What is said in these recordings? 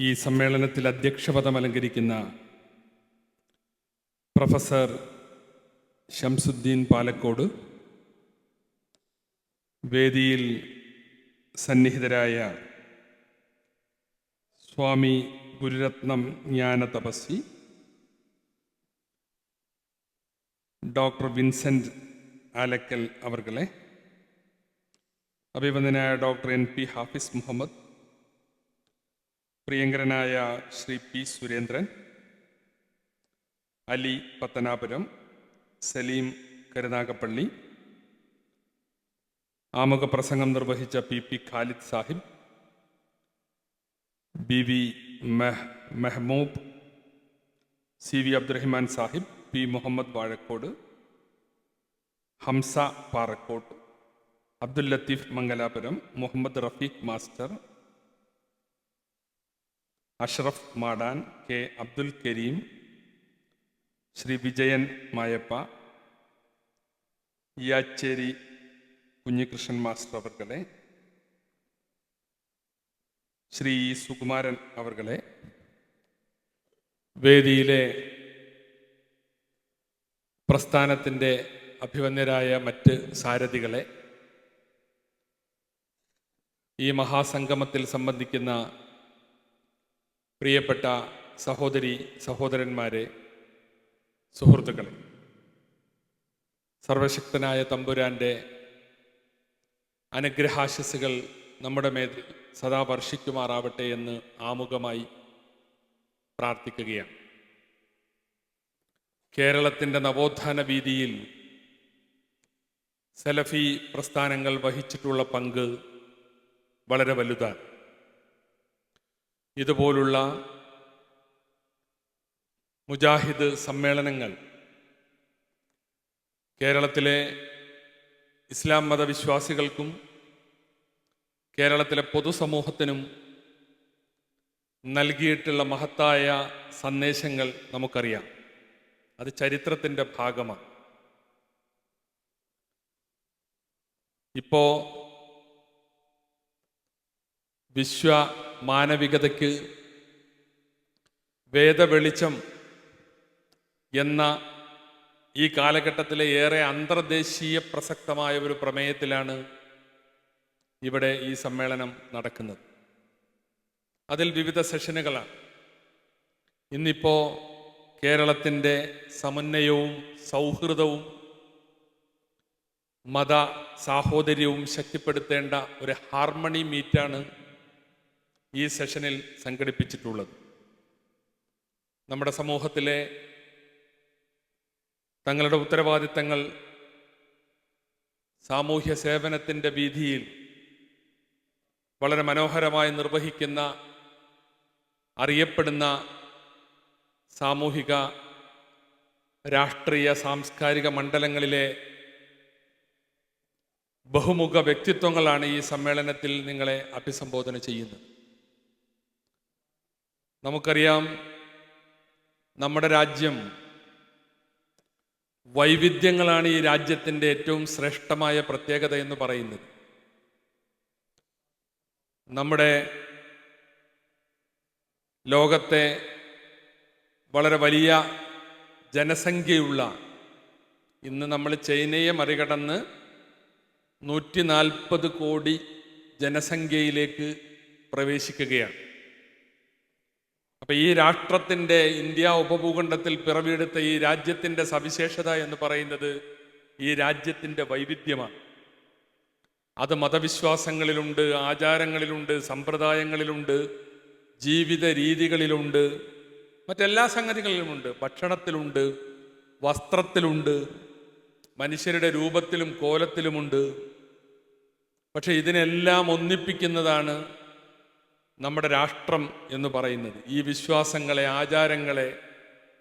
ഈ സമ്മേളനത്തിൽ അധ്യക്ഷപദം അലങ്കരിക്കുന്ന പ്രൊഫസർ ഷംസുദ്ദീൻ പാലക്കോട് വേദിയിൽ സന്നിഹിതരായ സ്വാമി ഗുരുരത്നം ജ്ഞാന തപസ്വി ഡോക്ടർ വിൻസെന്റ് ആലക്കൽ അവർകളെ അഭിവന്ദനായ doctor N P Hafiz Muhammad പ്രിയങ്കരനായ ശ്രീ പി സുരേന്ദ്രൻ അലി പത്തനാപുരം സലീം കരുനാഗപ്പള്ളി ആമുഖ പ്രസംഗം നിർവഹിച്ച P P Khalid Sahib B V മെഹ് Mehmoob C V Abdurahiman Sahib P Muhammad Vazhakkode Hamsa Parakkot Abdul Latheef Mangalapuram Muhammad Rafeeq master Ashraf Madan K Abdul Kareem Sri Vijayan Mayappa Yacheri Kunhikrishnan master അവർകളെ Shri Sukumaran അവർകളെ വേദിയിലെ പ്രസ്ഥാനത്തിന്റെ അഭിവന്യരായ മറ്റ് സാരഥികളെ ഈ മഹാസംഗമത്തിൽ സംബന്ധിക്കുന്ന പ്രിയപ്പെട്ട സഹോദരി സഹോദരന്മാരെ സുഹൃത്തുക്കളെ സർവശക്തനായ തമ്പുരാന്റെ അനുഗ്രഹാശസ്സുകൾ നമ്മുടെ മേൽ സദാ വർഷിക്കുമാറാവട്ടെ എന്ന് ആമുഖമായി പ്രാർത്ഥിക്കുകയാണ്. കേരളത്തിന്റെ നവോത്ഥാന വീതിയിൽ സലഫി പ്രസ്ഥാനങ്ങൾ വഹിച്ചിട്ടുള്ള പങ്ക് വളരെ വലുതാണ്. ഇതുപോലുള്ള മുജാഹിദ് സമ്മേളനങ്ങൾ കേരളത്തിലെ ഇസ്ലാം മതവിശ്വാസികൾക്കും കേരളത്തിലെ പൊതുസമൂഹത്തിനും നൽകിയിട്ടുള്ള മഹത്തായ സന്ദേശങ്ങൾ നമുക്കറിയാം. അത് ചരിത്രത്തിന്റെ ഭാഗമാണ്. ഇപ്പോ വിശ്വ മാനവികതയ്ക്ക് വേദവെളിച്ചം എന്ന ഈ കാലഘട്ടത്തിലെ ഏറെ അന്തർദേശീയ പ്രസക്തമായ ഒരു പ്രമേയത്തിലാണ് ഇവിടെ ഈ സമ്മേളനം നടക്കുന്നത്. അതിൽ വിവിധ സെഷനുകളാണ്. ഇന്നിപ്പോൾ കേരളത്തിന്റെ സമന്വയവും സൗഹൃദവും മത സാഹോദര്യവും ശക്തിപ്പെടുത്തേണ്ട ഒരു ഹാർമണി മീറ്റാണ് ഈ സെഷനിൽ സംഘടിപ്പിച്ചിട്ടുള്ളത്. നമ്മുടെ സമൂഹത്തിലെ തങ്ങളുടെ ഉത്തരവാദിത്തങ്ങൾ സാമൂഹ്യ സേവനത്തിന്റെ വീതിയിൽ വളരെ മനോഹരമായി നിർവഹിക്കുന്ന അറിയപ്പെടുന്ന സാമൂഹിക രാഷ്ട്രീയ സാംസ്കാരിക മണ്ഡലങ്ങളിലെ ബഹുമുഖ വ്യക്തിത്വങ്ങളാണ് ഈ സമ്മേളനത്തിൽ നിങ്ങളെ അഭിസംബോധന ചെയ്യുന്നത്. നമുക്കറിയാം നമ്മുടെ രാജ്യം വൈവിധ്യങ്ങളാണ് ഈ രാജ്യത്തിന്റെ ഏറ്റവും ശ്രേഷ്ഠമായ പ്രത്യേകത എന്ന് പറയുന്നത്. നമ്മുടെ ലോകത്തെ വളരെ വലിയ ജനസംഖ്യയുള്ള ഇന്ന് നമ്മൾ ചൈനയെ മറികടന്ന് നൂറ്റി നാൽപ്പത് കോടി ജനസംഖ്യയിലേക്ക് പ്രവേശിക്കുകയാണ്. അപ്പൊ ഈ രാഷ്ട്രത്തിന്റെ ഇന്ത്യ ഉപഭൂഖണ്ഡത്തിൽ പിറവിയെടുത്ത ഈ രാജ്യത്തിന്റെ സവിശേഷത എന്ന് പറയുന്നത് ഈ രാജ്യത്തിന്റെ വൈവിധ്യമാണ്. അത് മതവിശ്വാസങ്ങളിലുണ്ട് ആചാരങ്ങളിലുണ്ട് സമ്പ്രദായങ്ങളിലുണ്ട് ജീവിത രീതികളിലുണ്ട് മറ്റെല്ലാ സംഗതികളിലുമുണ്ട്. ഭക്ഷണത്തിലുണ്ട് വസ്ത്രത്തിലുണ്ട് മനുഷ്യരുടെ രൂപത്തിലും കോലത്തിലുമുണ്ട്. പക്ഷെ ഇതിനെല്ലാം ഒന്നിപ്പിക്കുന്നതാണ് നമ്മുടെ രാഷ്ട്രം എന്ന് പറയുന്നത് ഈ വിശ്വാസങ്ങളെ ആചാരങ്ങളെ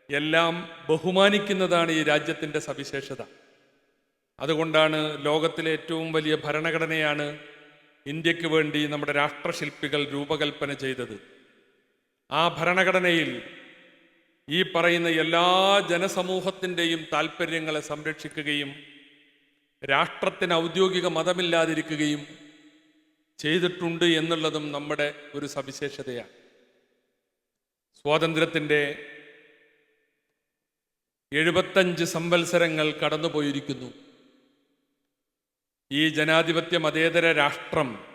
എല്ലാം ബഹുമാനിക്കുന്നതാണ് ഈ രാജ്യത്തിന്റെ സവിശേഷത. അതുകൊണ്ടാണ് ലോകത്തിലെ ഏറ്റവും വലിയ ഭരണഘടനയാണ് ഇന്ത്യയ്ക്ക് വേണ്ടി നമ്മുടെ രാഷ്ട്രശില്പികൾ രൂപകൽപ്പന ചെയ്തത്. ആ ഭരണഘടനയിൽ ഈ പറയുന്ന എല്ലാ ജനസമൂഹത്തിന്റെയും താല്പര്യങ്ങളെ സംരക്ഷിക്കുകയും രാഷ്ട്രത്തിന് ഔദ്യോഗിക മതമില്ലാതിരിക്കുകയും ചെയ്തിട്ടുണ്ട് എന്നുള്ളതും നമ്മുടെ ഒരു സവിശേഷതയാണ്. സ്വാതന്ത്ര്യത്തിന്റെ എഴുപത്തഞ്ച് സംവത്സരങ്ങൾ കടന്നുപോയിരിക്കുന്നു. ഈ ജനാധിപത്യ മതേതര രാഷ്ട്രം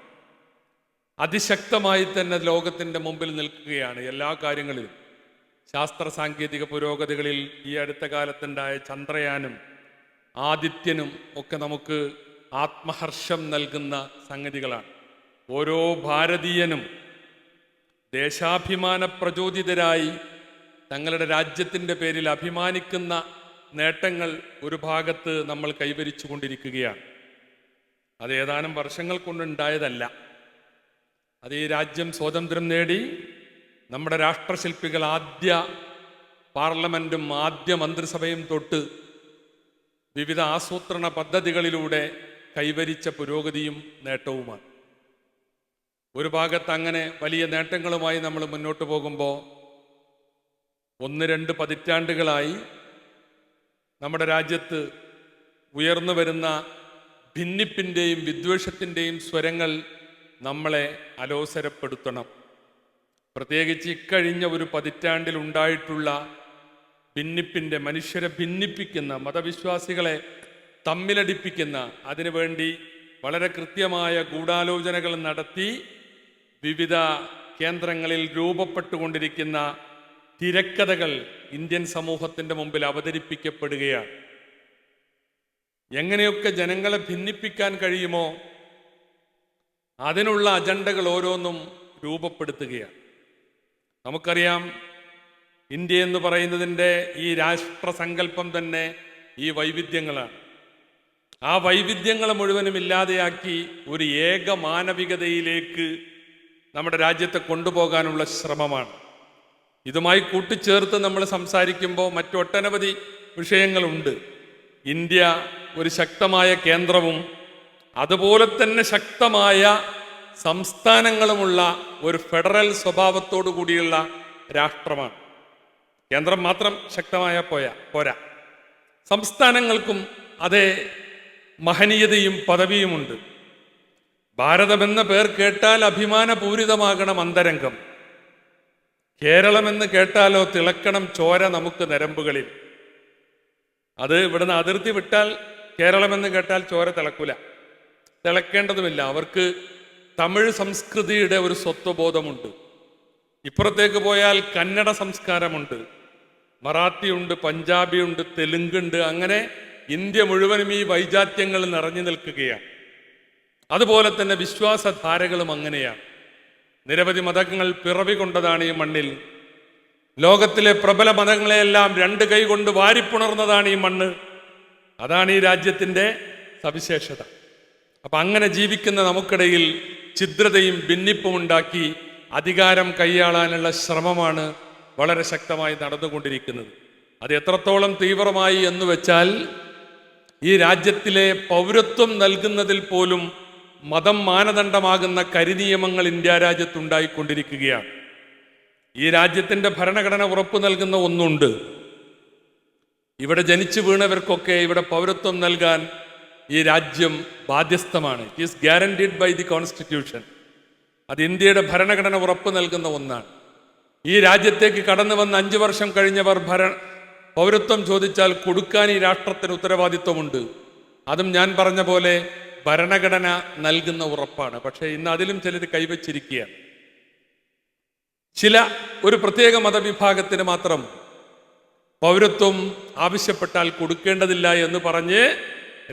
അതിശക്തമായി തന്നെ ലോകത്തിന്റെ മുമ്പിൽ നിൽക്കുകയാണ് എല്ലാ കാര്യങ്ങളിലും. ശാസ്ത്ര സാങ്കേതിക പുരോഗതികളിൽ ഈ അടുത്ത കാലത്തുണ്ടായ ചന്ദ്രയാനും ആദിത്യനും ഒക്കെ നമുക്ക് ആത്മഹർഷം നൽകുന്ന സംഗതികളാണ്. ഓരോ ഭാരതീയനും ദേശാഭിമാന പ്രചോദിതരായി തങ്ങളുടെ രാജ്യത്തിന്റെ പേരിൽ അഭിമാനിക്കുന്ന നേട്ടങ്ങൾ ഒരു ഭാഗത്ത് നമ്മൾ കൈവരിച്ചു കൊണ്ടിരിക്കുകയാണ്. അത് ഏതാനും വർഷങ്ങൾ കൊണ്ടുണ്ടായതല്ല. അത് ഈ രാജ്യം സ്വാതന്ത്ര്യം നേടി നമ്മുടെ രാഷ്ട്രശില്പികൾ ആദ്യ പാർലമെന്റും ആദ്യ മന്ത്രിസഭയും തൊട്ട് വിവിധ ആസൂത്രണ പദ്ധതികളിലൂടെ കൈവരിച്ച പുരോഗതിയും നേട്ടവുമാണ്. ഒരു ഭാഗത്ത് അങ്ങനെ വലിയ നേട്ടങ്ങളുമായി നമ്മൾ മുന്നോട്ട് പോകുമ്പോൾ ഒന്ന് രണ്ട് പതിറ്റാണ്ടുകളായി നമ്മുടെ രാജ്യത്ത് ഉയർന്നു വരുന്ന ഭിന്നിപ്പിന്റെയും വിദ്വേഷത്തിന്റെയും സ്വരങ്ങൾ നമ്മളെ അലോസരപ്പെടുത്തണം. പ്രത്യേകിച്ച് ഇക്കഴിഞ്ഞ ഒരു പതിറ്റാണ്ടിൽ ഉണ്ടായിട്ടുള്ള ഭിന്നിപ്പിന്റെ മനുഷ്യരെ ഭിന്നിപ്പിക്കുന്ന മതവിശ്വാസികളെ തമ്മിലടിപ്പിക്കുന്ന അതിനുവേണ്ടി വളരെ കൃത്യമായ ഗൂഢാലോചനകൾ നടത്തി വിവിധ കേന്ദ്രങ്ങളിൽ രൂപപ്പെട്ടുകൊണ്ടിരിക്കുന്ന തിരക്കഥകൾ ഇന്ത്യൻ സമൂഹത്തിന്റെ മുമ്പിൽ അവതരിപ്പിക്കപ്പെടുകയാണ്. എങ്ങനെയൊക്കെ ജനങ്ങളെ ഭിന്നിപ്പിക്കാൻ കഴിയുമോ അതിനുള്ള അജണ്ടകൾ ഓരോന്നും രൂപപ്പെടുത്തുകയാണ്. നമുക്കറിയാം ഇന്ത്യ എന്ന് പറയുന്നതിന്റെ ഈ രാഷ്ട്രസങ്കല്പം തന്നെ ഈ വൈവിധ്യങ്ങളാണ്. ആ വൈവിധ്യങ്ങളെ മുഴുവനും ഇല്ലാതെയാക്കി ഒരു ഏക മാനവികതയിലേക്ക് നമ്മുടെ രാജ്യത്തെ കൊണ്ടുപോകാനുള്ള ശ്രമമാണ്. ഇതുമായി കൂട്ടിച്ചേർത്ത് നമ്മൾ സംസാരിക്കുമ്പോൾ മറ്റൊട്ടനവധി വിഷയങ്ങളുണ്ട്. ഇന്ത്യ ഒരു ശക്തമായ കേന്ദ്രവും അതുപോലെ തന്നെ ശക്തമായ സംസ്ഥാനങ്ങളുമുള്ള ഒരു ഫെഡറൽ സ്വഭാവത്തോടു കൂടിയുള്ള രാഷ്ട്രമാണ്. കേന്ദ്രം മാത്രം ശക്തമായ പോയ പോരാ. സംസ്ഥാനങ്ങൾക്കും അതേ മഹനീയതയും പദവിയുമുണ്ട്. ഭാരതമെന്ന പേർ കേട്ടാൽ അഭിമാനപൂരിതമാകണം അന്തരംഗം. കേരളമെന്ന് കേട്ടാലോ തിളക്കണം ചോര നമുക്ക് നരമ്പുകളിൽ. അത് ഇവിടുന്ന് അതിർത്തി വിട്ടാൽ കേരളമെന്ന് കേട്ടാൽ ചോര തിളക്കൂല. തിളക്കേണ്ടതുമില്ല. അവർക്ക് തമിഴ് സംസ്കൃതിയുടെ ഒരു സ്വത്വബോധമുണ്ട്. ഇപ്പുറത്തേക്ക് പോയാൽ കന്നഡ സംസ്കാരമുണ്ട്. മറാത്തി ഉണ്ട് പഞ്ചാബി ഉണ്ട് തെലുങ്കുണ്ട്. അങ്ങനെ ഇന്ത്യ മുഴുവനും ഈ വൈജാത്യങ്ങൾ നിറഞ്ഞു നിൽക്കുകയാണ്. അതുപോലെ തന്നെ വിശ്വാസധാരകളും അങ്ങനെയാണ്. നിരവധി മതങ്ങൾ പിറവികൊണ്ടതാണ് ഈ മണ്ണിൽ. ലോകത്തിലെ പ്രബല മതങ്ങളെയെല്ലാം രണ്ട് കൈകൊണ്ട് വാരിപ്പുണർന്നതാണ് ഈ മണ്ണ്. അതാണ് ഈ രാജ്യത്തിന്റെ സവിശേഷത. അപ്പം അങ്ങനെ ജീവിക്കുന്ന നമുക്കിടയിൽ ഛിദ്രതയും ഭിന്നിപ്പും ഉണ്ടാക്കി അധികാരം കൈയാളാനുള്ള ശ്രമമാണ് വളരെ ശക്തമായി നടന്നുകൊണ്ടിരിക്കുന്നത്. അത് എത്രത്തോളം തീവ്രമായി എന്ന് വെച്ചാൽ ഈ രാജ്യത്തിലെ പൗരത്വം നൽകുന്നതിൽ പോലും മതം മാനദണ്ഡമാകുന്ന കരിനിയമങ്ങൾ ഇന്ത്യ രാജ്യത്തുണ്ടായിക്കൊണ്ടിരിക്കുകയാണ്. ഈ രാജ്യത്തിന്റെ ഭരണഘടന ഉറപ്പു നൽകുന്ന ഒന്നുണ്ട്. ഇവിടെ ജനിച്ചു വീണവർക്കൊക്കെ ഇവിടെ പൗരത്വം നൽകാൻ ഈ രാജ്യം ബാധ്യസ്ഥമാണ്. It is guaranteed by the constitution അത് ഇന്ത്യയുടെ ഭരണഘടന ഉറപ്പു നൽകുന്ന ഒന്നാണ്. ഈ രാജ്യത്തേക്ക് കടന്നു വന്ന അഞ്ചു വർഷം കഴിഞ്ഞവർ ഭര പൗരത്വം ചോദിച്ചാൽ കൊടുക്കാൻ ഈ രാഷ്ട്രത്തിന് ഉത്തരവാദിത്വമുണ്ട്. അതും ഞാൻ പറഞ്ഞ പോലെ ഭരണഘടന നൽകുന്ന ഉറപ്പാണ്. പക്ഷേ ഇന്ന് അതിലും ചിലത് കൈവച്ചിരിക്കുകയാണ്. ചില ഒരു പ്രത്യേക മതവിഭാഗത്തിന് മാത്രം പൗരത്വം ആവശ്യപ്പെട്ടാൽ കൊടുക്കേണ്ടതില്ല എന്ന് പറഞ്ഞ്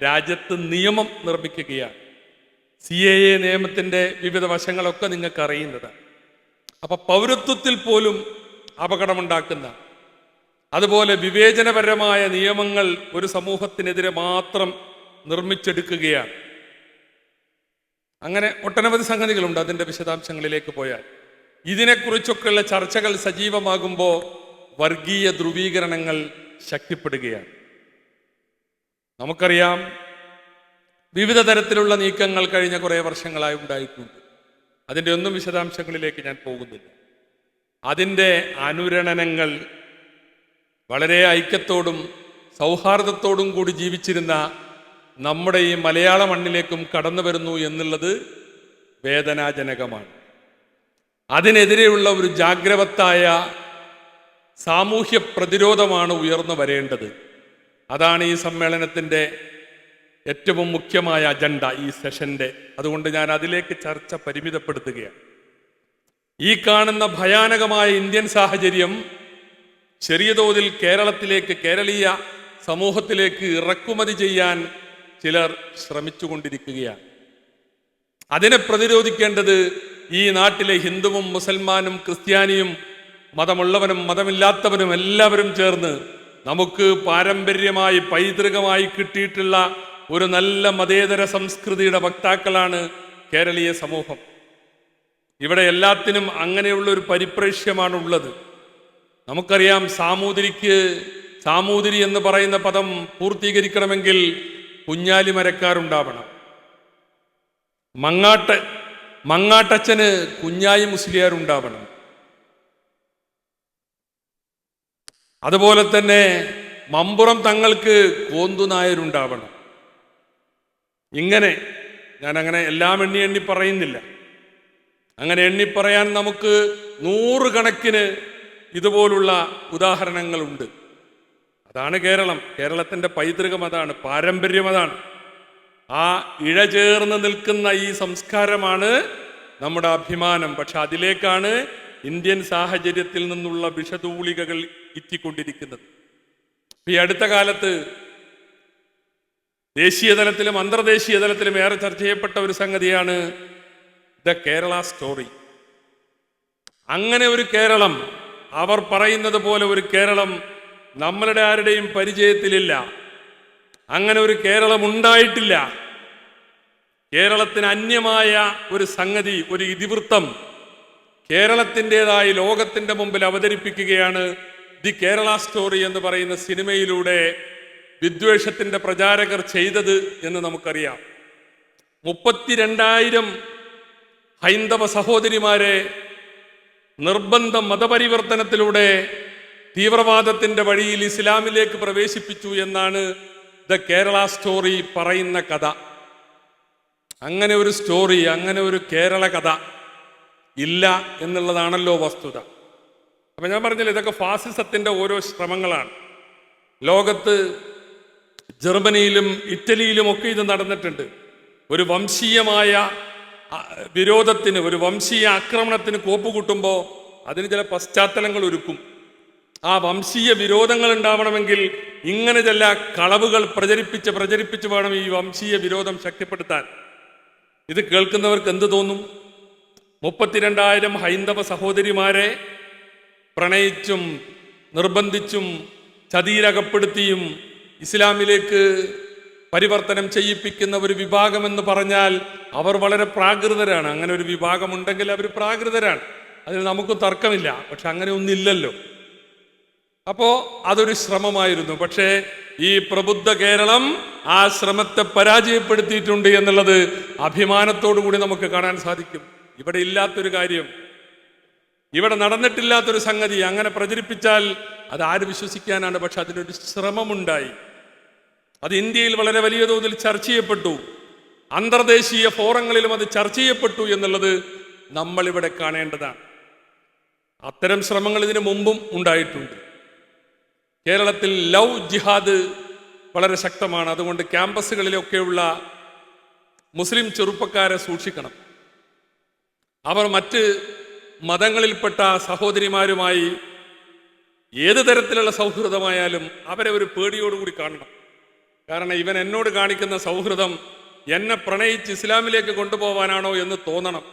രാജ്യത്ത് നിയമം നിർമ്മിക്കുകയാണ്. സി എ എ നിയമത്തിന്റെ വിവിധ വശങ്ങളൊക്കെ നിങ്ങൾക്ക് അറിയുന്നതാണ് അപ്പൊ പൗരത്വത്തിൽ പോലും അപകടമുണ്ടാക്കുന്ന അതുപോലെ വിവേചനപരമായ നിയമങ്ങൾ ഒരു സമൂഹത്തിനെതിരെ മാത്രം നിർമ്മിച്ചെടുക്കുകയാണ്. അങ്ങനെ ഒട്ടനവധി സംഗതികളുണ്ട് അതിന്റെ വിശദാംശങ്ങളിലേക്ക് പോയാൽ. ഇതിനെക്കുറിച്ചൊക്കെയുള്ള ചർച്ചകൾ സജീവമാകുമ്പോൾ വർഗീയ ധ്രുവീകരണങ്ങൾ ശക്തിപ്പെടുകയാണ്. നമുക്കറിയാം വിവിധ തരത്തിലുള്ള നീക്കങ്ങൾ കഴിഞ്ഞ കുറേ വർഷങ്ങളായി ഉണ്ടായിട്ടുണ്ട്. അതിന്റെ ഒന്നും വിശദാംശങ്ങളിലേക്ക് ഞാൻ പോകുന്നില്ല. അതിന്റെ അനുരണനങ്ങൾ വളരെ ഐക്യത്തോടും സൗഹാർദ്ദത്തോടും കൂടി ജീവിച്ചിരുന്ന നമ്മുടെ ഈ മലയാള മണ്ണിലേക്കും കടന്നു വരുന്നു എന്നുള്ളത് വേദനാജനകമാണ്. അതിനെതിരെയുള്ള ഒരു ജാഗ്രവത്തായ സാമൂഹ്യ പ്രതിരോധമാണ് ഉയർന്നു വരേണ്ടത്. അതാണ് ഈ സമ്മേളനത്തിന്റെ ഏറ്റവും മുഖ്യമായ അജണ്ട ഈ സെഷന്റെ. അതുകൊണ്ട് ഞാൻ അതിലേക്ക് ചർച്ച പരിമിതപ്പെടുത്തുകയാണ്. ഈ കാണുന്ന ഭയാനകമായ ഇന്ത്യൻ സാഹചര്യം ചെറിയ തോതിൽ കേരളത്തിലേക്ക് കേരളീയ സമൂഹത്തിലേക്ക് ഇറക്കുമതി ചെയ്യാൻ ചിലർ ശ്രമിച്ചുകൊണ്ടിരിക്കുകയാണ്. അതിനെ പ്രതിരോധിക്കേണ്ടത് ഈ നാട്ടിലെ ഹിന്ദുവും മുസൽമാനും ക്രിസ്ത്യാനിയും മതമുള്ളവനും മതമില്ലാത്തവനും എല്ലാവരും ചേർന്ന് നമുക്ക് പാരമ്പര്യമായി പൈതൃകമായി കിട്ടിയിട്ടുള്ള ഒരു നല്ല മതേതര സംസ്കൃതിയുടെ വക്താക്കളാണ് കേരളീയ സമൂഹം. ഇവിടെ എല്ലാത്തിനും അങ്ങനെയുള്ള ഒരു പരിപ്രേക്ഷ്യമാണ് ഉള്ളത്. നമുക്കറിയാം സാമൂതിരിക്ക് സാമൂതിരി എന്ന് പറയുന്ന പദം പൂർത്തീകരിക്കണമെങ്കിൽ കുഞ്ഞാലി മരക്കാരുണ്ടാവണം മങ്ങാട്ട മങ്ങാട്ടച്ചന് കുഞ്ഞായി മുസ്ലിയാരുണ്ടാവണം. അതുപോലെ തന്നെ മമ്പുറം തങ്ങൾക്ക് കോന്തു നായരുണ്ടാവണം. ഇങ്ങനെ ഞാൻ അങ്ങനെ എല്ലാം എണ്ണി എണ്ണി പറയുന്നില്ല. അങ്ങനെ എണ്ണി പറയാൻ നമുക്ക് നൂറുകണക്കിന് ഇതുപോലുള്ള ഉദാഹരണങ്ങളുണ്ട്. അതാണ് കേരളം. കേരളത്തിന്റെ പൈതൃകം അതാണ് പാരമ്പര്യം അതാണ്. ആ ഇഴചേർന്ന് നിൽക്കുന്ന ഈ സംസ്കാരമാണ് നമ്മുടെ അഭിമാനം. പക്ഷെ അതിലേക്കാണ് ഇന്ത്യൻ സാഹചര്യത്തിൽ നിന്നുള്ള വിഷതൂളികകൾ എത്തിക്കൊണ്ടിരിക്കുന്നത് ഈ അടുത്ത കാലത്ത് ദേശീയ തലത്തിലും അന്തർദേശീയ തലത്തിലും ഏറെ ചർച്ച ചെയ്യപ്പെട്ട ഒരു സംഗതിയാണ് ദ കേരള സ്റ്റോറി. അങ്ങനെ ഒരു കേരളം അവർ പറയുന്നത് പോലെ ഒരു കേരളം നമ്മളുടെ ആരുടെയും പരിചയത്തിലില്ല. അങ്ങനെ ഒരു കേരളം ഉണ്ടായിട്ടില്ല കേരളത്തിന് അന്യമായ ഒരു സംഗതി ഒരു ഇതിവൃത്തം കേരളത്തിന്റെതായി ലോകത്തിന്റെ മുമ്പിൽ അവതരിപ്പിക്കുകയാണ് ദി കേരള സ്റ്റോറി എന്ന് പറയുന്ന സിനിമയിലൂടെ വിദ്വേഷത്തിന്റെ പ്രചാരകർ ചെയ്തത് എന്ന് നമുക്കറിയാം. മുപ്പത്തിരണ്ടായിരം ഹൈന്ദവ സഹോദരിമാരെ നിർബന്ധ മതപരിവർത്തനത്തിലൂടെ തീവ്രവാദത്തിന്റെ വഴിയിൽ ഇസ്ലാമിലേക്ക് പ്രവേശിപ്പിച്ചു എന്നാണ് ദ കേരള സ്റ്റോറി പറയുന്ന കഥ. അങ്ങനെ ഒരു സ്റ്റോറി അങ്ങനെ ഒരു കേരള കഥ ഇല്ല എന്നുള്ളതാണല്ലോ വസ്തുത. അപ്പൊ ഞാൻ പറഞ്ഞില്ല ഇതൊക്കെ ഫാസിസത്തിന്റെ ഓരോ ശ്രമങ്ങളാണ്. ലോകത്ത് ജർമ്മനിയിലും ഇറ്റലിയിലും ഒക്കെ ഇത് നടന്നിട്ടുണ്ട്. ഒരു വംശീയമായ വിരോധത്തിന് ഒരു വംശീയ ആക്രമണത്തിന് കോപ്പുകൂട്ടുമ്പോൾ അതിന് ചില പശ്ചാത്തലങ്ങൾ ഒരുക്കും. ആ വംശീയ വിരോധങ്ങൾ ഉണ്ടാവണമെങ്കിൽ ഇങ്ങനെ ചില കളവുകൾ പ്രചരിപ്പിച്ച് പ്രചരിപ്പിച്ച് വേണം ഈ വംശീയ വിരോധം ശക്തിപ്പെടുത്താൻ. ഇത് കേൾക്കുന്നവർക്ക് എന്ത് തോന്നും? മുപ്പത്തിരണ്ടായിരം ഹൈന്ദവ സഹോദരിമാരെ പ്രണയിച്ചും നിർബന്ധിച്ചും ചതിയിലകപ്പെടുത്തിയും ഇസ്ലാമിലേക്ക് പരിവർത്തനം ചെയ്യിപ്പിക്കുന്ന ഒരു വിഭാഗമെന്ന് പറഞ്ഞാൽ അവർ വളരെ പ്രാകൃതരാണ്. അങ്ങനെ ഒരു വിഭാഗമുണ്ടെങ്കിൽ അവർ പ്രാകൃതരാണ്. അതിൽ നമുക്ക് തർക്കമില്ല. പക്ഷെ അങ്ങനെ ഒന്നില്ലല്ലോ അപ്പോ അതൊരു ശ്രമമായിരുന്നു. പക്ഷേ ഈ പ്രബുദ്ധ കേരളം ആ ശ്രമത്തെ പരാജയപ്പെടുത്തിയിട്ടുണ്ട് എന്നുള്ളത് അഭിമാനത്തോടു കൂടി നമുക്ക് കാണാൻ സാധിക്കും. ഇവിടെ ഇല്ലാത്തൊരു കാര്യം. ഇവിടെ നടന്നിട്ടില്ലാത്തൊരു സംഗതി. അങ്ങനെ പ്രചരിപ്പിച്ചാൽ അത് ആര് വിശ്വസിക്കാനാണ്? പക്ഷെ അതിനൊരു ശ്രമമുണ്ടായി. അത് ഇന്ത്യയിൽ വളരെ വലിയ തോതിൽ ചർച്ച ചെയ്യപ്പെട്ടു. അന്തർദേശീയ ഫോറങ്ങളിലും അത് ചർച്ച ചെയ്യപ്പെട്ടു എന്നുള്ളത് നമ്മളിവിടെ കാണേണ്ടതാണ്. അത്തരം ശ്രമങ്ങൾ ഇതിനു മുമ്പും ഉണ്ടായിട്ടുണ്ട്. കേരളത്തിൽ ലവ് ജിഹാദ് വളരെ ശക്തമാണ്. അതുകൊണ്ട് ക്യാമ്പസുകളിലൊക്കെയുള്ള മുസ്ലിം ചെറുപ്പക്കാരെ സൂക്ഷിക്കണം. അവർ മറ്റ് മതങ്ങളിൽപ്പെട്ട സഹോദരിമാരുമായി ഏത് തരത്തിലുള്ള സൗഹൃദമായാലും അവരെ ഒരു പേടിയോടുകൂടി കാണണം. കാരണം ഇവൻ എന്നോട് കാണിക്കുന്ന സൗഹൃദം എന്നെ പ്രണയിച്ച് ഇസ്ലാമിലേക്ക് കൊണ്ടുപോവാനാണോ എന്ന് തോന്നണം.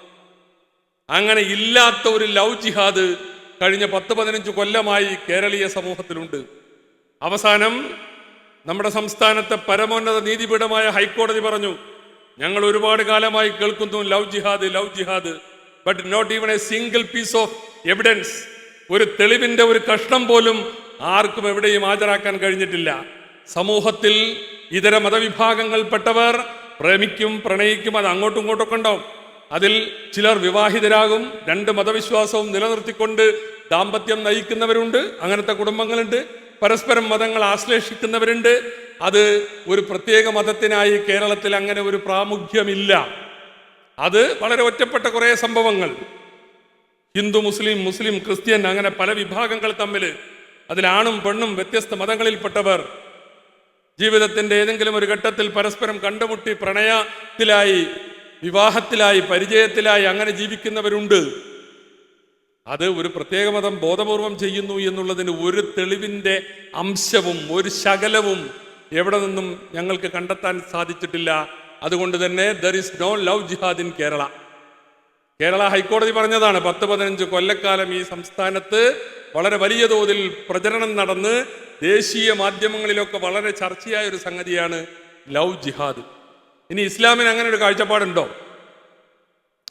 അങ്ങനെ ഇല്ലാത്ത ഒരു ലവ് ജിഹാദ് കഴിഞ്ഞ പത്ത് പതിനഞ്ച് കൊല്ലമായി കേരളീയ സമൂഹത്തിലുണ്ട്. അവസാനം നമ്മുടെ സംസ്ഥാനത്തെ പരമോന്നത നീതിപീഠമായ ഹൈക്കോടതി പറഞ്ഞു ഞങ്ങൾ ഒരുപാട് കാലമായി കേൾക്കുന്നു love jihad love jihad but not even a single piece of evidence ഒരു തെളിവിന്റെ ഒരു കഷ്ണം പോലും ആർക്കും എവിടെയും ഹാജരാക്കാൻ കഴിഞ്ഞിട്ടില്ല. സമൂഹത്തിൽ ഇതര മതവിഭാഗങ്ങൾപ്പെട്ടവർ പ്രേമിക്കും പ്രണയിക്കും അത് അങ്ങോട്ടും ഇങ്ങോട്ടൊക്കെ ഉണ്ടാവും. അതിൽ ചിലർ വിവാഹിതരാകും രണ്ട് മതവിശ്വാസവും നിലനിർത്തിക്കൊണ്ട് ദാമ്പത്യം നയിക്കുന്നവരുണ്ട് അങ്ങനത്തെ കുടുംബങ്ങളുണ്ട്. പരസ്പരം മതങ്ങൾ ആശ്ലേഷിക്കുന്നവരുണ്ട്. അത് ഒരു പ്രത്യേക മതത്തിനായി കേരളത്തിൽ അങ്ങനെ ഒരു പ്രാമുഖ്യമില്ല. അത് വളരെ ഒറ്റപ്പെട്ട കുറേ സംഭവങ്ങൾ. ഹിന്ദു മുസ്ലിം മുസ്ലിം ക്രിസ്ത്യൻ അങ്ങനെ പല വിഭാഗങ്ങൾ തമ്മിൽ അതിലാണും പെണ്ണും വ്യത്യസ്ത മതങ്ങളിൽപ്പെട്ടവർ. ജീവിതത്തിന്റെ ഏതെങ്കിലും ഒരു ഘട്ടത്തിൽ പരസ്പരം കണ്ടുമുട്ടി പ്രണയത്തിലായി വിവാഹത്തിലായി പരിചയത്തിലായി അങ്ങനെ ജീവിക്കുന്നവരുണ്ട്. അത് ഒരു പ്രത്യേക മതം ബോധപൂർവം ചെയ്യുന്നു എന്നുള്ളതിന് ഒരു തെളിവിന്റെ അംശവും ഒരു ശകലവും എവിടെ നിന്നും ഞങ്ങൾക്ക് കണ്ടെത്താൻ സാധിച്ചിട്ടില്ല. അതുകൊണ്ട് തന്നെ there is no love jihad in Kerala Kerala ഹൈക്കോടതി പറഞ്ഞതാണ് പത്ത് പതിനഞ്ച് കൊല്ലക്കാലം ഈ സംസ്ഥാനത്ത് വളരെ വലിയ തോതിൽ പ്രചരണം നടന്ന് ദേശീയ മാധ്യമങ്ങളിലൊക്കെ വളരെ ചർച്ചയായ ഒരു സംഗതിയാണ് ലവ് ജിഹാദ്. ഇനി ഇസ്ലാമിന് അങ്ങനെ ഒരു കാഴ്ചപ്പാടുണ്ടോ?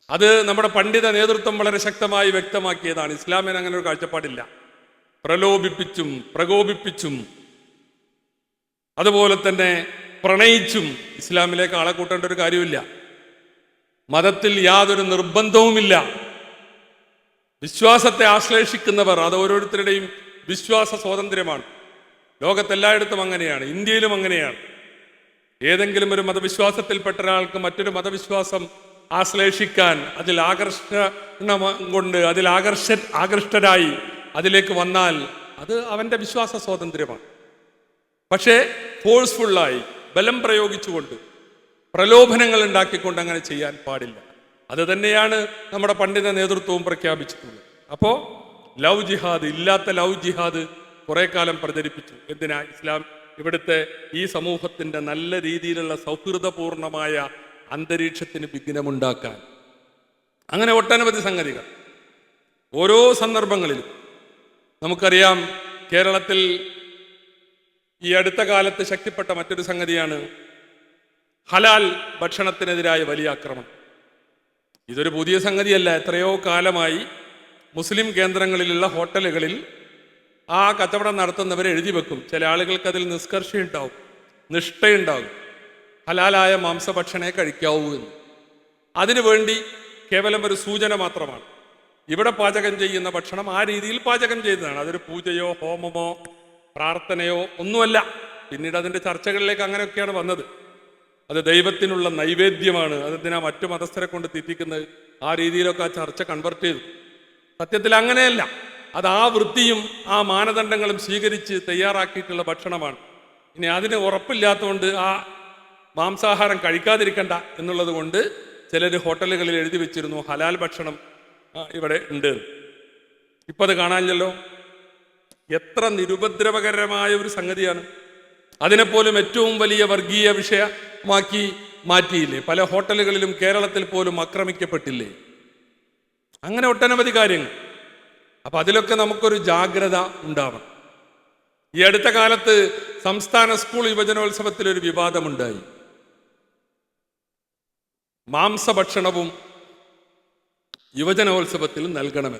അത് നമ്മുടെ പണ്ഡിത നേതൃത്വം വളരെ ശക്തമായി വ്യക്തമാക്കിയതാണ്. ഇസ്ലാമിന് അങ്ങനെ ഒരു കാഴ്ചപ്പാടില്ല. പ്രലോഭിപ്പിച്ചും പ്രകോപിപ്പിച്ചും അതുപോലെ തന്നെ പ്രണയിച്ചും ഇസ്ലാമിലേക്ക് ആളെ കൂട്ടേണ്ട ഒരു കാര്യമില്ല മതത്തിൽ യാതൊരു നിർബന്ധവുമില്ല. വിശ്വാസത്തെ ആശ്ലേഷിക്കുന്നവർ അത് ഓരോരുത്തരുടെയും വിശ്വാസ സ്വാതന്ത്ര്യമാണ്. ലോകത്തെല്ലായിടത്തും അങ്ങനെയാണ് ഇന്ത്യയിലും അങ്ങനെയാണ്. ഏതെങ്കിലും ഒരു മതവിശ്വാസത്തിൽപ്പെട്ട ഒരാൾക്ക് മറ്റൊരു മതവിശ്വാസം ആശ്ലേഷിക്കാൻ അതിൽ ആകർഷണം കൊണ്ട് അതിൽ ആകർഷ ആകൃഷ്ടരായി അതിലേക്ക് വന്നാൽ അത് അവന്റെ വിശ്വാസ സ്വാതന്ത്ര്യമാണ്. പക്ഷേ ഫോഴ്സ്ഫുള്ളായി ബലം പ്രയോഗിച്ചുകൊണ്ട് പ്രലോഭനങ്ങൾ ഉണ്ടാക്കിക്കൊണ്ട് അങ്ങനെ ചെയ്യാൻ പാടില്ല. അത് തന്നെയാണ് നമ്മുടെ പണ്ഡിത നേതൃത്വവും പ്രഖ്യാപിച്ചിട്ടുള്ളത്. അപ്പോൾ ലവ് ജിഹാദ് ഇല്ലാത്ത ലവ് ജിഹാദ് കുറെ കാലം പ്രചരിപ്പിച്ചു. എന്തിനാ ഇസ്ലാം ഇവിടുത്തെ ഈ സമൂഹത്തിന്റെ നല്ല രീതിയിലുള്ള സൗഹൃദപൂർണമായ അന്തരീക്ഷത്തിന് വിഘ്നമുണ്ടാക്കാൻ. അങ്ങനെ ഒട്ടനവധി സംഗതികൾ. ഓരോ സന്ദർഭങ്ങളിലും നമുക്കറിയാം കേരളത്തിൽ ഈ അടുത്ത കാലത്ത് ശക്തിപ്പെട്ട മറ്റൊരു സംഗതിയാണ് ഹലാൽ ഭക്ഷണത്തിനെതിരായ വലിയ ആക്രമണം ഇതൊരു പുതിയ സംഗതിയല്ല. എത്രയോ കാലമായി മുസ്ലിം കേന്ദ്രങ്ങളിലുള്ള ഹോട്ടലുകളിൽ ആ കച്ചവടം നടത്തുന്നവരെ എഴുതി വെക്കും. ചില ആളുകൾക്ക് അതിൽ നിഷ്കർഷയുണ്ടാവും നിഷ്ഠയുണ്ടാവും. ഹലാലായ മാംസഭക്ഷണേ കഴിക്കാവൂ എന്ന്. അതിനുവേണ്ടി കേവലം ഒരു സൂചന മാത്രമാണ്. ഇവിടെ പാചകം ചെയ്യുന്ന ഭക്ഷണം ആ രീതിയിൽ പാചകം ചെയ്തതാണ്. അതൊരു പൂജയോ ഹോമമോ പ്രാർത്ഥനയോ ഒന്നുമല്ല. പിന്നീട് അതിന്റെ ചർച്ചകളിലേക്ക് അങ്ങനെയൊക്കെയാണ് വന്നത്. അത് ദൈവത്തിനുള്ള നൈവേദ്യമാണ്. അതെന്തിനാ മറ്റു മതസ്ഥരെ കൊണ്ട് തെറ്റിക്കുന്നത് ആ രീതിയിലൊക്കെ ആ ചർച്ച കൺവെർട്ട് ചെയ്തു. സത്യത്തിൽ അങ്ങനെയല്ല. അത് ആ വൃത്തിയും ആ മാനദണ്ഡങ്ങളും സ്വീകരിച്ച് തയ്യാറാക്കിയിട്ടുള്ള ഭക്ഷണമാണ്. ഇനി അതിന് ഉറപ്പില്ലാത്തതുകൊണ്ട് ആ മാംസാഹാരം കഴിക്കാതിരിക്കണ്ട എന്നുള്ളത് കൊണ്ട് ചിലർ ഹോട്ടലുകളിൽ എഴുതി വെച്ചിരുന്നു ഹലാൽ ഭക്ഷണം ഇവിടെ ഉണ്ട്. ഇപ്പൊ അത് കാണാനില്ലല്ലോ. എത്ര നിരുപദ്രവകരമായ ഒരു സംഗതിയാണ്. അതിനെപ്പോലും ഏറ്റവും വലിയ വർഗീയ വിഷയമാക്കി മാറ്റിയില്ലേ. പല ഹോട്ടലുകളിലും കേരളത്തിൽ പോലും ആക്രമിക്കപ്പെട്ടില്ലേ. അങ്ങനെ ഒട്ടനവധി കാര്യങ്ങൾ. അപ്പൊ അതിലൊക്കെ നമുക്കൊരു ജാഗ്രത ഉണ്ടാവണം. ഈ അടുത്ത കാലത്ത് സംസ്ഥാന സ്കൂൾ യുവജനോത്സവത്തിൽ ഒരു വിവാദമുണ്ടായി. മാംസഭക്ഷണവും യുവജനോത്സവത്തിൽ നൽകണമെന്ന്.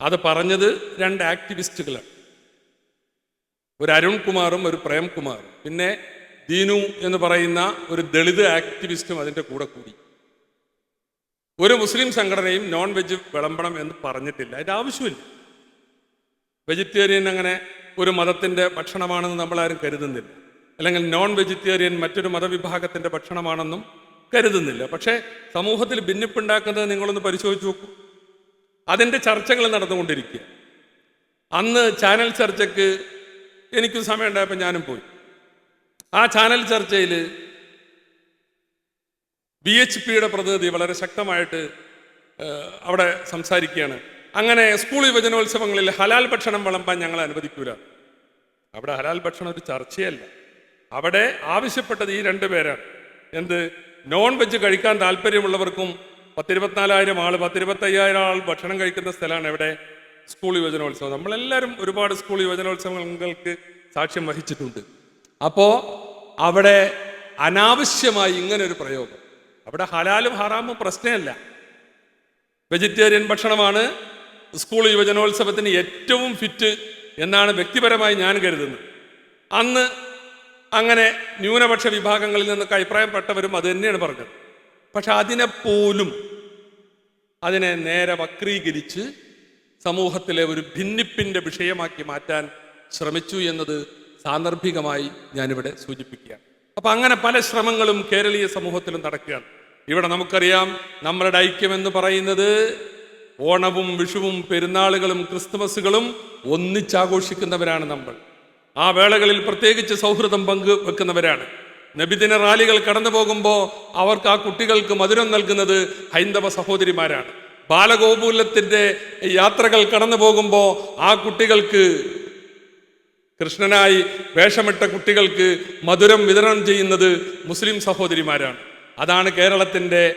അത് പറഞ്ഞത് രണ്ട് ആക്ടിവിസ്റ്റുകളാണ്. ഒരു അരുൺകുമാറും ഒരു പ്രേംകുമാറും. പിന്നെ ദീനു എന്ന് പറയുന്ന ഒരു ദളിത് ആക്ടിവിസ്റ്റും അതിന്റെ കൂടെ കൂടി. ഒരു മുസ്ലിം സംഘടനയും നോൺ വെജ് വിളമ്പണം എന്ന് പറഞ്ഞിട്ടില്ല. അതിന്റെ ആവശ്യമില്ല. വെജിറ്റേറിയൻ അങ്ങനെ ഒരു മതത്തിന്റെ ഭക്ഷണമാണെന്ന് നമ്മളാരും കരുതുന്നില്ല. അല്ലെങ്കിൽ നോൺ വെജിറ്റേറിയൻ മറ്റൊരു മതവിഭാഗത്തിന്റെ ഭക്ഷണമാണെന്നും കരുതുന്നില്ല. പക്ഷേ സമൂഹത്തിൽ ഭിന്നിപ്പുണ്ടാക്കുന്നത് നിങ്ങളൊന്ന് പരിശോധിച്ച് നോക്കൂ. അതിന്റെ ചർച്ചകൾ നടന്നുകൊണ്ടിരിക്കുക. അന്ന് ചാനൽ ചർച്ചയ്ക്ക് എനിക്കും സമയം ഉണ്ടായപ്പോൾ ഞാനും പോയി. ആ ചാനൽ ചർച്ചയിൽ ബി എച്ച് പിയുടെ പ്രതിനിധി വളരെ ശക്തമായിട്ട് അവിടെ സംസാരിക്കുകയാണ്. അങ്ങനെ സ്കൂൾ യുവജനോത്സവങ്ങളിൽ ഹലാൽ ഭക്ഷണം വിളമ്പാൻ ഞങ്ങൾ അനുവദിക്കൂല. അവിടെ ഹലാൽ ഭക്ഷണം ഒരു ചർച്ചയല്ല. അവിടെ ആവശ്യപ്പെട്ടത് ഈ രണ്ട് പേരാണ്. എന്ത്? നോൺ വെജ് കഴിക്കാൻ താല്പര്യമുള്ളവർക്കും പത്തിരുപത്തിനാലായിരം ആൾ പത്തിരുപത്തയ്യായിരം ആൾ ഭക്ഷണം കഴിക്കുന്ന സ്ഥലമാണ് എവിടെ സ്കൂൾ യുവജനോത്സവം. നമ്മളെല്ലാവരും ഒരുപാട് സ്കൂൾ യുവജനോത്സവങ്ങൾക്ക് സാക്ഷ്യം വഹിച്ചിട്ടുണ്ട്. അപ്പോൾ അവിടെ അനാവശ്യമായി ഇങ്ങനെ ഒരു പ്രയോഗം. അവിടെ ഹലാലും ഹറാമും പ്രശ്നമല്ല. വെജിറ്റേറിയൻ ഭക്ഷണമാണ് സ്കൂൾ യുവജനോത്സവത്തിന് ഏറ്റവും ഫിറ്റ് എന്നാണ് വ്യക്തിപരമായി ഞാൻ കരുതുന്നത്. അന്ന് അങ്ങനെ ന്യൂനപക്ഷ വിഭാഗങ്ങളിൽ നിന്നൊക്കെ അഭിപ്രായപ്പെട്ടവരും അത് തന്നെയാണ് പറഞ്ഞത്. പക്ഷെ അതിനെപ്പോലും അതിനെ നേരെ വക്രീകരിച്ച് സമൂഹത്തിലെ ഒരു ഭിന്നിപ്പിന്റെ വിഷയമാക്കി മാറ്റാൻ ശ്രമിച്ചു എന്നത് സാന്ദർഭികമായി ഞാനിവിടെ സൂചിപ്പിക്കുകയാണ്. അപ്പൊ അങ്ങനെ പല ശ്രമങ്ങളും കേരളീയ സമൂഹത്തിലും നടക്കുകയാണ്. ഇവിടെ നമുക്കറിയാം നമ്മളുടെ ഐക്യം എന്ന് പറയുന്നത് ഓണവും വിഷുവും പെരുന്നാളുകളും ക്രിസ്തുമസുകളും ഒന്നിച്ചാഘോഷിക്കുന്നവരാണ് നമ്മൾ. ആ വേളകളിൽ പ്രത്യേകിച്ച് സൗഹൃദം പങ്ക് വെക്കുന്നവരാണ്. നബിദിന റാലികൾ കടന്നു പോകുമ്പോൾ അവർക്ക് ആ കുട്ടികൾക്ക് മധുരം നൽകുന്നത് ഹൈന്ദവ സഹോദരിമാരാണ്. ബാലഗോകുലത്തിന്റെ യാത്രകൾ കടന്നു പോകുമ്പോൾ ആ കുട്ടികൾക്ക് കൃഷ്ണനായി വേഷമിട്ട കുട്ടികൾക്ക് മധുരം വിതരണം ചെയ്യുന്നത് മുസ്ലിം സഹോദരിമാരാണ്. അതാണ് കേരളത്തിന്റെ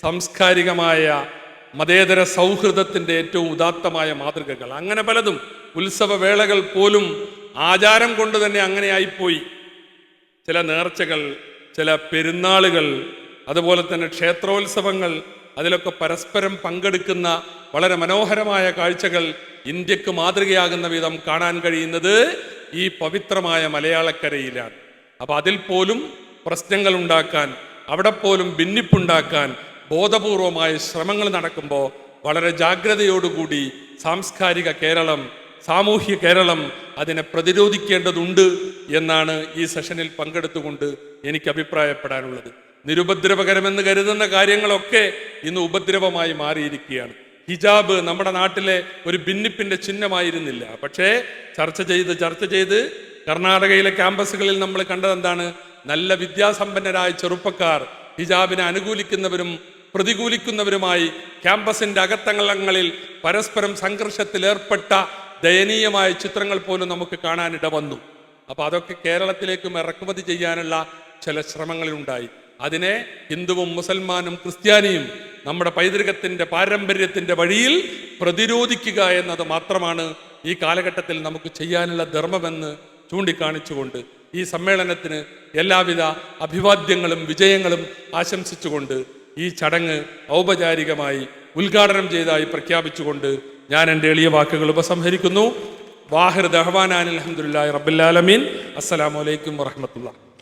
സാംസ്കാരികമായ മതേതര സൗഹൃദത്തിന്റെ ഏറ്റവും ഉദാത്തമായ മാതൃകകൾ. അങ്ങനെ പലതും ഉത്സവവേളകൾ പോലും ആചാരം കൊണ്ട് തന്നെ അങ്ങനെയായിപ്പോയി. ചില നേർച്ചകൾ ചില പെരുന്നാളുകൾ അതുപോലെ തന്നെ ക്ഷേത്രോത്സവങ്ങൾ അതിലൊക്കെ പരസ്പരം പങ്കെടുക്കുന്ന വളരെ മനോഹരമായ കാഴ്ചകൾ ഇന്ത്യയ്ക്ക് മാതൃകയാകുന്ന വിധം കാണാൻ കഴിയുന്നത് ഈ പവിത്രമായ മലയാളക്കരയിലാണ്. അപ്പൊ അതിൽ പോലും പ്രശ്നങ്ങൾ ഉണ്ടാക്കാൻ അവിടെ പോലും ഭിന്നിപ്പുണ്ടാക്കാൻ ബോധപൂർവമായ ശ്രമങ്ങൾ നടക്കുമ്പോൾ വളരെ ജാഗ്രതയോടുകൂടി സാംസ്കാരിക കേരളം സാമൂഹ്യ കേരളം അതിനെ പ്രതിരോധിക്കേണ്ടതുണ്ട് എന്നാണ് ഈ സെഷനിൽ പങ്കെടുത്തുകൊണ്ട് എനിക്ക് അഭിപ്രായപ്പെടാനുള്ളത്. നിരുപദ്രവകരമെന്ന് കരുതുന്ന കാര്യങ്ങളൊക്കെ ഇന്ന് ഉപദ്രവമായി മാറിയിരിക്കുകയാണ്. ഹിജാബ് നമ്മുടെ നാട്ടിലെ ഒരു ഭിന്നിപ്പിന്റെ ചിഹ്നമായിരുന്നില്ല. പക്ഷേ ചർച്ച ചെയ്ത് ചർച്ച ചെയ്ത് കർണാടകയിലെ ക്യാമ്പസുകളിൽ നമ്മൾ കണ്ടതെന്താണ്? നല്ല വിദ്യാസമ്പന്നരായ ചെറുപ്പക്കാർ ഹിജാബിനെ അനുകൂലിക്കുന്നവരും പ്രതികൂലിക്കുന്നവരുമായി ക്യാമ്പസിന്റെ അകത്തങ്ങളങ്ങളിൽ പരസ്പരം സംഘർഷത്തിലേർപ്പെട്ട ദയനീയമായ ചിത്രങ്ങൾ പോലും നമുക്ക് കാണാനിട വന്നു. അപ്പൊ അതൊക്കെ കേരളത്തിലേക്കും ഇറക്കുമതി ചെയ്യാനുള്ള ചില ശ്രമങ്ങളുണ്ടായി അതിനെ ഹിന്ദുവും മുസൽമാനും ക്രിസ്ത്യാനിയും നമ്മുടെ പൈതൃകത്തിന്റെ പാരമ്പര്യത്തിന്റെ വഴിയിൽ പ്രതിരോധിക്കുക എന്നത് മാത്രമാണ് ഈ കാലഘട്ടത്തിൽ നമുക്ക് ചെയ്യാനുള്ള ധർമ്മമെന്ന് ചൂണ്ടിക്കാണിച്ചുകൊണ്ട് ഈ സമ്മേളനത്തിന് എല്ലാവിധ അഭിവാദ്യങ്ങളും വിജയങ്ങളും ആശംസിച്ചുകൊണ്ട് ഈ ചടങ്ങ് ഔപചാരികമായി ഉദ്ഘാടനം ചെയ്തതായി പ്രഖ്യാപിച്ചുകൊണ്ട് ഞാൻ എന്റെ എളിയ വാക്കുകൾ ഉപസംഹരിക്കുന്നു. വാഹിർ ദഹ്വാനാൻ അലഹമുല്ലാ റബ്ബുലാലമീൻ അസ്സലാമലൈക്കും വറഹമത്തുള്ള